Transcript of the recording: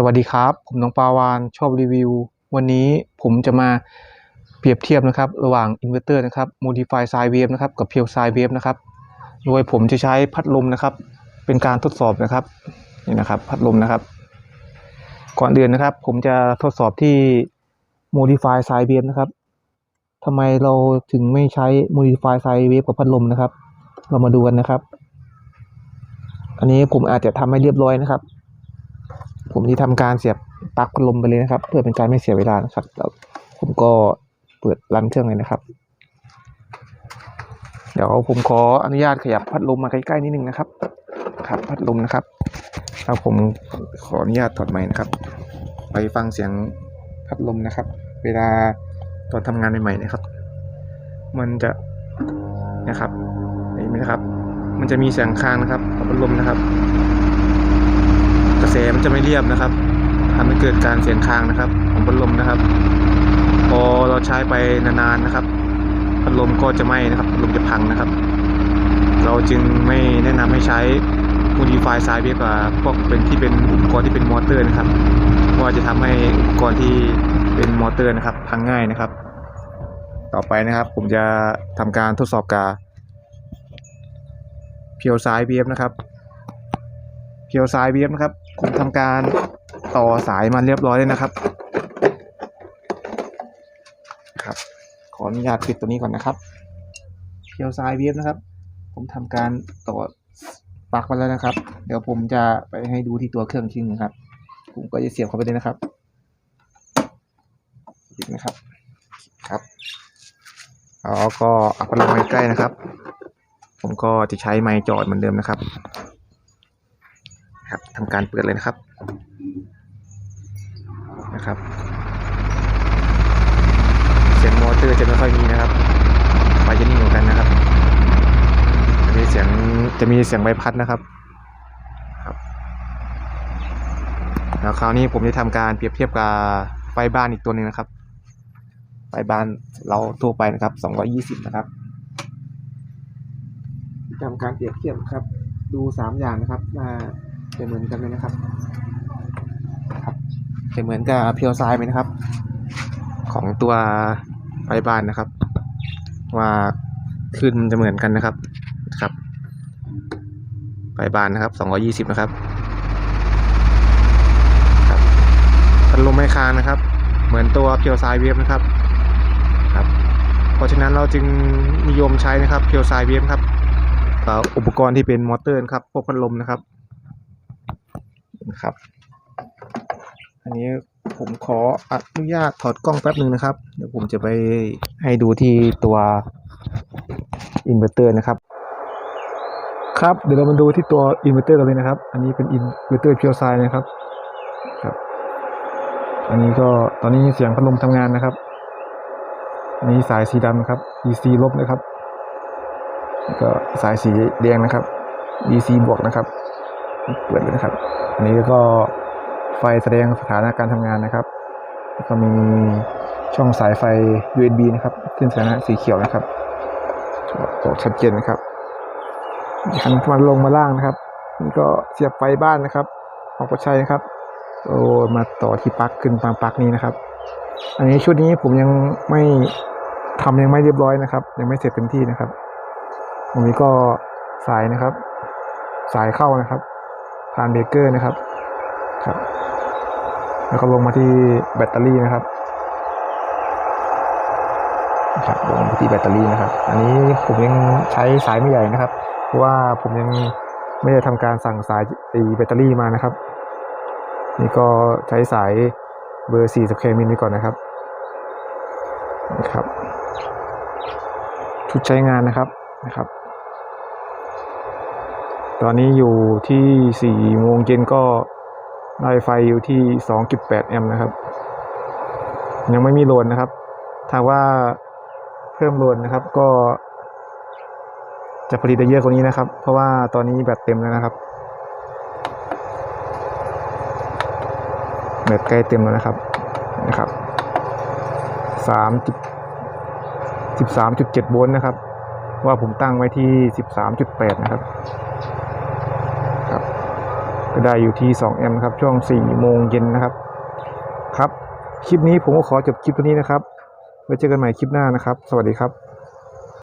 สวัสดีครับ ผมน้องปาวานชอบรีวิว วันนี้ผมจะมาเปรียบเทียบนะครับ ระหว่างอินเวอร์เตอร์นะครับ Modify Sine Wave นะครับ กับ Pure Sine Wave นะครับ โดยผมจะใช้พัดลมนะครับ เป็นการทดสอบนะครับ นี่นะครับพัดลมนะครับ ก่อนอื่นนะครับ ผมจะทดสอบที่ Modify Sine Wave นะครับทำไมเราถึงไม่ใช้ Modify Sine Wave กับพัดลมนะครับ เรามาดูกันนะครับ อันนี้ผมอาจจะทำให้เรียบร้อยนะครับ ผมที่ทำการเสียบปลั๊กพัดลมไปเลยนะครับ เพื่อเป็นการไม่เสียเวลานะครับแล้วผมก็เปิดรันเครื่องเลยนะครับ เดี๋ยวผมขออนุญาตขยับพัดลมมาใกล้ๆนิดนึงนะครับครับพัดลมนะครับแล้วผมขออนุญาตถอดไมค์นะครับ ไปฟังเสียงพัดลมนะครับ เวลาตอนทำงานใหม่ๆนะครับ มันจะนะครับเห็นไหมนะครับ มันจะมีเสียงค้างนะครับพัดลมนะครับ มันจะไม่เรียบนะครับทำให้เกิดการเสียงค้างนะครับของพัดลมนะครับ พอเราใช้ไปนานๆนะครับพัดลมก็จะไหม้นะครับพัดลมจะพังนะครับ เราจึงไม่แนะนำให้ใช้ Modify Sine Wave กับพวกเป็นที่เป็นอุปกรณ์ที่เป็นมอเตอร์นะครับเพราะว่าจะทำให้อุปกรณ์ที่เป็นมอเตอร์นะครับ พังง่ายนะครับ ต่อไปนะครับ ผมจะทำการทดสอบกับ Pure Sine Wave นะครับเพียวสายเวียบนะครับ ผมทำการต่อสายมาเรียบร้อยเลยนะครับ ครับ ขออนุญาตปิดตัวนี้ก่อนนะครับเพียวสายเวียบนะครับ ผมทำการต่อปลั๊กมาแล้วนะครับ เดี๋ยวผมจะไปให้ดูที่ตัวเครื่องทิ้งนะครับ ผมก็จะเสียบเข้าไปเลยนะครับปิดนะครับ ครับแล้วก็เอาพัดลมไว้ใกล้นะครับ ผมก็จะใช้ไม้จอดเหมือนเดิมนะครับ ทำการเปิดเลยนะครับนะครับ เสียงมอเตอร์จะไม่ค่อยมีนะครับไฟจะนิ่งเหมือนกันนะครับจะมีเสียงจะมีเสียงใบพัดนะครับครับ แล้วคราวนี้ผมจะทำการเปรียบเทียบกับไฟบ้านอีกตัวหนึ่งนะครับ ไฟบ้านเราทั่วไปนะครับ220นะครับทำการเปรียบเทียบครับ ดูสามอย่างนะครับว่า จะเหมือนกันไหมนะครับครับจะเหมือนกับเพียวไซไหมนะครับ ของตัวไฟบ้านนะครับ ว่าขึ้นมันจะเหมือนกันนะครับครับไฟบ้านนะครับสองยี่สิบนะครับครับพัดลมไมคางนะครับ เหมือนตัวเพียวไซเวฟนะครับครับ เพราะฉะนั้นเราจึงนิยมใช้นะครับเพียวไซเวฟครับกับอุปกรณ์ที่เป็นมอเตอร์นครับพวกพัดลมนะครับ นะครับ อันนี้ผมขออนุญาตถอดกล้องแป๊บหนึ่งนะครับ เดี๋ยวผมจะไปให้ดูที่ตัวอินเวอร์เตอร์นะครับ ครับ เดี๋ยวเรามาดูที่ตัวอินเวอร์เตอร์กันเลยนะครับ อันนี้เป็นอินเวอร์เตอร์เพียวไซนะครับครับ อันนี้ก็ตอนนี้เสียงพัดลมทำงานนะครับ อันนี้สายสีดำนะครับ DC ลบนะครับ แล้วก็สายสีแดงนะครับ DC บวกนะครับ เปิดเลยนะครับ อันนี้ก็ไฟแสดงสถานะการทำงานนะครับ ก็มีช่องสายไฟ USB นะครับ ขึ้นสถานะสีเขียวนะครับบอกชัดเจนนะครับหันมาลงมาล่างนะครับ นี่ก็เสียบไฟบ้านนะครับ ออกไปใช้นะครับ โอ้มาต่อที่ปลั๊กขึ้นตามปลั๊กนี้นะครับ อันนี้ชุดนี้ผมยังไม่ทำยังไม่เรียบร้อยนะครับ ยังไม่เสร็จเต็มที่นะครับตรงนี้ก็สายนะครับ สายเข้านะครับ ผ่านเบรกเกอร์นะครับครับ แล้วก็ลงมาที่แบตเตอรี่นะครับครับลงมาที่แบตเตอรี่นะครับ อันนี้ผมยังใช้สายไม่ใหญ่นะครับ เพราะว่าผมยังไม่ได้ทำการสั่งสายตีแบตเตอรี่มานะครับ นี่ก็ใช้สายเบอร์4 0เคมิลนี้ก่อนนะครับนะครับชุดใช้งานนะครับนะครับ ตอนนี้อยู่ที่สี่โมงเย็นก็ได้ไฟอยู่ที่สองจุดแปดแอมป์นะครับ ยังไม่มีโหลดนะครับ ถ้าว่าเพิ่มโหลดนะครับก็ จะผลิตได้เยอะกว่านี้นะครับ เพราะว่าตอนนี้แบตเต็มแล้วนะครับ แบตใกล้เต็มแล้วนะครับนะครับสามจุดสิบสามจุดเจ็ดโวลต์นะครับ ว่าผมตั้งไว้ที่สิบสามจุดแปดนะครับ ได้อยู่ที่ 2 แอมป์นะครับ ช่วง 4 โมงเย็นนะครับ ครับ คลิปนี้ผมก็ขอจบคลิปตัวนี้นะครับ ไว้เจอกันใหม่คลิปหน้านะครับ สวัสดีครับ